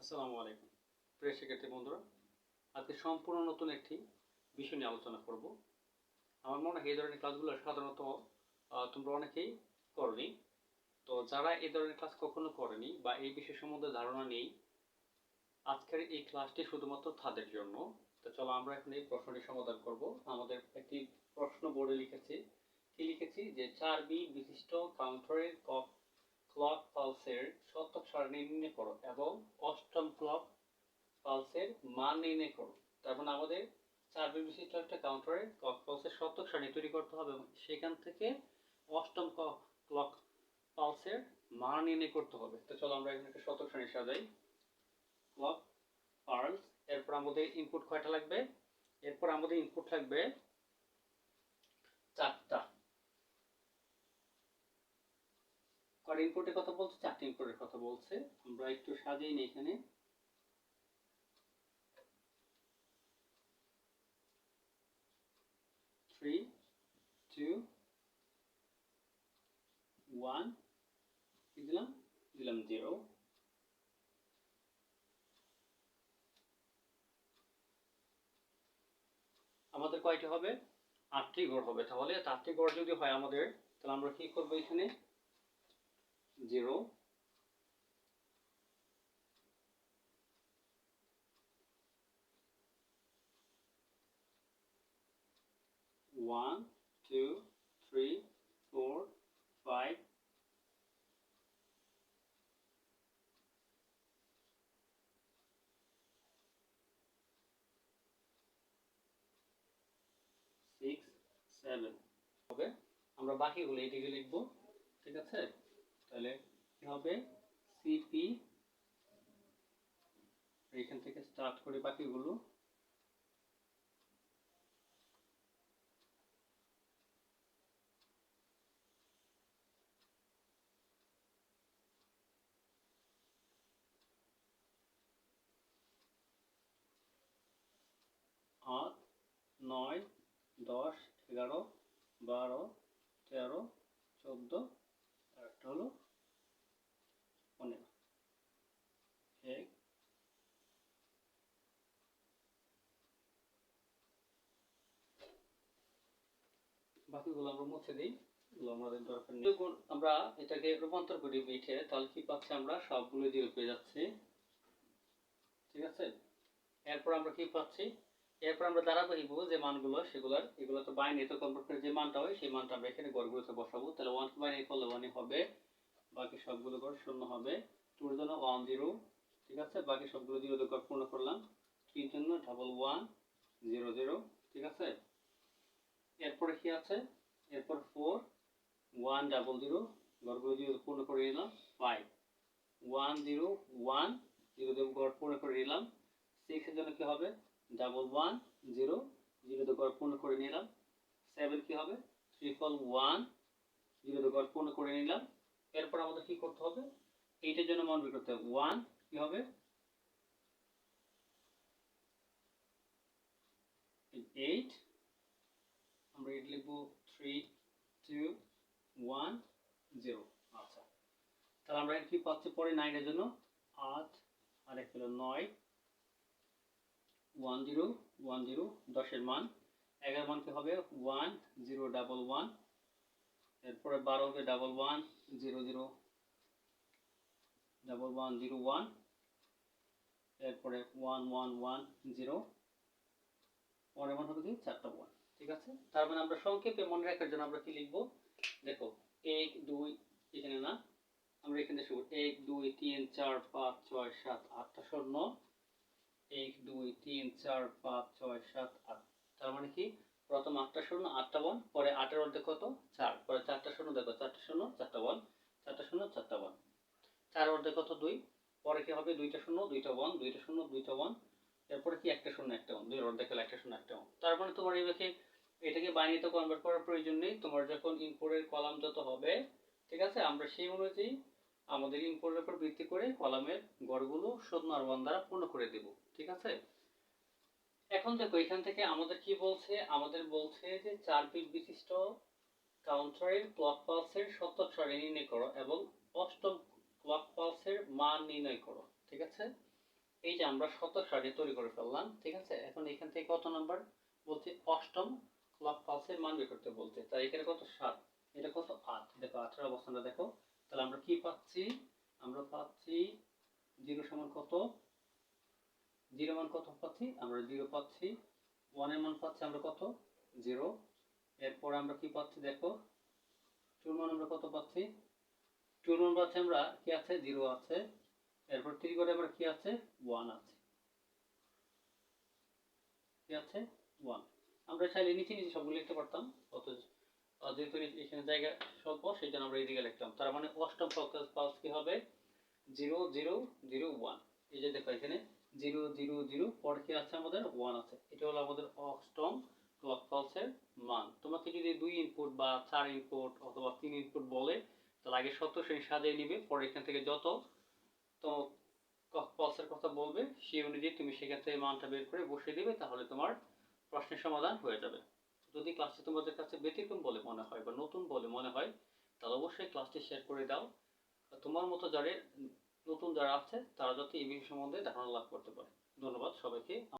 আসসালামু আলাইকুম। প্রিয় শিক্ষার্থী বন্ধুরা, আজকে সম্পূর্ণ নতুন একটি বিষয় নিয়ে আলোচনা করব। আমার মনে হয় এই ধরনের ক্লাসগুলো সাধারণত তোমরা অনেকেই করনি। তো যারা এই ধরনের ক্লাস কখনো করেনি বা এই বিষয় সম্বন্ধে ধারণা নেই, আজকের এই ক্লাসটি শুধুমাত্র তাদের জন্য। তো চলো আমরা এখন এই প্রশ্নটি সমাধান করব। আমাদের একটি প্রশ্ন বোর্ডে লিখেছি, কি লিখেছি? যে চার বি বিশিষ্ট কাউন্টারের কক ক্লক পালসের শতক সারণী নির্ণয় করো এবং অষ্টম ক্লক পালসের মান নির্ণয় করো। তার মানে আমাদের চার বিশিষ্ট একটা কাউন্টারে ক্লক পালসের শতক সারণী তৈরি করতে হবে এবং সেখান থেকে অষ্টম ক্লক পালসের মান নির্ণয় করতে হবে। তো চলো আমরা এখানে একটা শতক সারণী সাজাই। ক্লক পালস এরপর আমাদের ইনপুট কয়টা লাগবে? এরপর আমাদের ইনপুট লাগবে চারটা কয়টা কথা বলছে, চারটি ইনপুটের কথা বলছে। আমরা একটু সাজিয়ে নিই এখানে। থ্রি টু ওয়ান দিলাম? দিলাম জিরো আমাদের কয়টি হবে? আটটি ঘর হবে। তাহলে আটটি ঘর যদি হয় আমাদের, তাহলে আমরা কি করব এখানে? Zero one two three four five six seven হবে আমরা বাকিগুলো এদিকে লিখব ঠিক আছে তাহলে কি হবে? সিপি এখান থেকে স্টার্ট করে বাকিগুলো। আট, নয়, দশ, এগারো, বারো, তেরো, চোদ্দ একটা হলো পনেরো এক বাকিগুলো আমরা মুছে দিই। আমাদের দরকার নেই। আমরা এটাকে রূপান্তর করি বিটে তাহলে কি পাচ্ছি আমরা? সবগুলো জিরো পেয়ে যাচ্ছি। ঠিক আছে? এরপর আমরা কি পাচ্ছি? এরপর আমরা ধারাবাহিক যে মানগুলো, সেগুলোর, এগুলো তো বাইনারি তো কনভার্ট যে মানটা হয়, সেই মানটা আমরা এখানে গড়গুলোতে বসাবো। তাহলে ওয়ান বাইনারি করলে ওয়ানই হবে, বাকি সবগুলো ঘর শূন্য হবে। টুর জন্য ওয়ান জিরো ঠিক আছে? বাকি সবগুলো জিরো ঘর পূর্ণ করলাম। থ্রির জন্য ডাবল ওয়ান জিরো জিরো ঠিক আছে? এরপরে কি আছে? এরপর ফোর ওয়ান ডাবল জিরো ঘরগুলো জিরো পূর্ণ করে নিলাম five one zero one zero দিয়ে ঘর পূর্ণ করে নিলাম। সিক্সের জন্য কি হবে? ডাবল ওয়ান জিরো জিরো দিয়ে ঘর পূর্ণ করে নিলাম। সেভেন কি হবে? ট্রিপল ওয়ান জিরো দিয়ে ঘর পূর্ণ করে নিলাম। এরপর আমাদের কি করতে হবে? এইটার জন্য মান বের করতে হবে। ওয়ান কি হবে? এইট আমরা এটা লিখব থ্রি টু ওয়ান জিরো আচ্ছা। তাহলে আমরা কি পাচ্ছি? পরে নাইনের জন্য আট, আর এক হলো নয়। ওয়ান জিরো ওয়ান জিরো দশের মান। এগারো মান কি হবে ওয়ান জিরো ডাবল ওয়ান এরপরে বারো হবে double one zero zero double one zero one এরপরে ওয়ান ওয়ান ওয়ান জিরো পরের মান হবে কি চারটা ওয়ান ঠিক আছে? তার মানে আমরা সংক্ষেপে মনে রাখার জন্য আমরা কি লিখব? দেখো, এক, দুই, এখানে না, আমরা এখানে শুরু এক, দুই, তিন, চার, পাঁচ, ছয়, সাত, আটটা শূন্য এক, দুই, তিন, চার, পাঁচ, ছয়, সাত, আট। তার মানে কি? প্রথম আটটা শূন্য, আটটা ওয়ান, পরে আটের অর্ধেক কত? চার। পরে চারটা শূন্য, দেখো, চারটা শূন্য, চারটা ওয়ান, চারটা শূন্য, চারটা ওয়ান। চার অর্ধেক কত? দুই। পরে কি হবে? দুইটা শূন্য, দুইটা ওয়ান, দুইটা শূন্য, দুইটা ওয়ান। এরপরে কি? একটা শূন্য, একটা ওয়ান। দুই অর্ধেক হলে একটা শূন্য, একটা ওয়ান। তার মানে তোমার এইভাবে এটাকে বাইনারিতে কনভার্ট করার প্রয়োজন নেই। তোমার যখন ইনপুটের কলাম যত হবে, ঠিক আছে? আমরা সেই অনুযায়ী আমাদের ইনপুটের উপর ভিত্তি করে কলামের গড়গুলো শূন্য আর ওয়ান দ্বারা পূর্ণ করে দেব, ঠিক আছে? এখন দেখো, এখান থেকে আমাদের কি বলছে? আমাদের বলছে যে চার বিট বিশিষ্ট কাউন্টারের ক্লক পালসের শতক সারি নির্ণয় করো এবং অষ্টম ক্লক পালসের মান নির্ণয় করো, ঠিক আছে? এই যে আমরা শত সারি তৈরি করে ফেললাম, ঠিক আছে? এখন এখান থেকে কত নাম্বার বলছে অষ্টম ক্লক পালসের মান বের করতে বলতে তাই এখানে কত? সাত। এটা কত? আট। দেখো, আটের অবস্থানটা দেখো। তাহলে আমরা কি পাচ্ছি? আমরা পাচ্ছি জিরো সমান কত? জিরো মান কত পাচ্ছি? আমরা জিরো পাচ্ছি। ওয়ানের মান পাচ্ছি আমরা কত? জিরো। এরপর আমরা কি পাচ্ছি দেখো? টুর মান আমরা কত পাচ্ছি? টুর মান পাচ্ছি আমরা কি আছে? জিরো আছে। এরপর থ্রি করে আমরা কি আছে? ওয়ান আছে। কি আছে? ওয়ান। আমরা চাইলে নিচে নিচে সবগুলো লিখতে পারতাম আহ, যেহেতু এখানে জায়গা স্বল্প সেই জন্য আমরা এদিকে লিখতাম তার মানে অষ্টম পালস কি হবে? Zero zero zero, one. এই যে দেখো এখানে, জিরো জিরো জিরো, পরে কি আছে আমাদের? ওয়ান আছে। এটা হলো আমাদের অষ্টম ক্লক পালসের মান। তোমাকে যদি দুই ইনপুট বা চার ইনপুট অথবা তিন ইনপুট বলে, তাহলে আগে সত্য শ্রেণি সাজিয়ে নিবে। পরে এখান থেকে যত তো পালসের কথা বলবে, সেই অনুযায়ী তুমি সেখান থেকে মানটা বের করে বসিয়ে দিবে, তাহলে তোমার প্রশ্নের সমাধান হয়ে যাবে। যদি ক্লাসটি তোমাদের কাছে ব্যতিক্রম বলে মনে হয় বা নতুন বলে মনে হয়, তাহলে অবশ্যই ক্লাসটি শেয়ার করে দাও। তোমার মতো যারা নতুন যারা আছে, তারা যাতে এই বিষয় সম্বন্ধে ধারণা লাভ করতে পারে। ধন্যবাদ সবাইকে।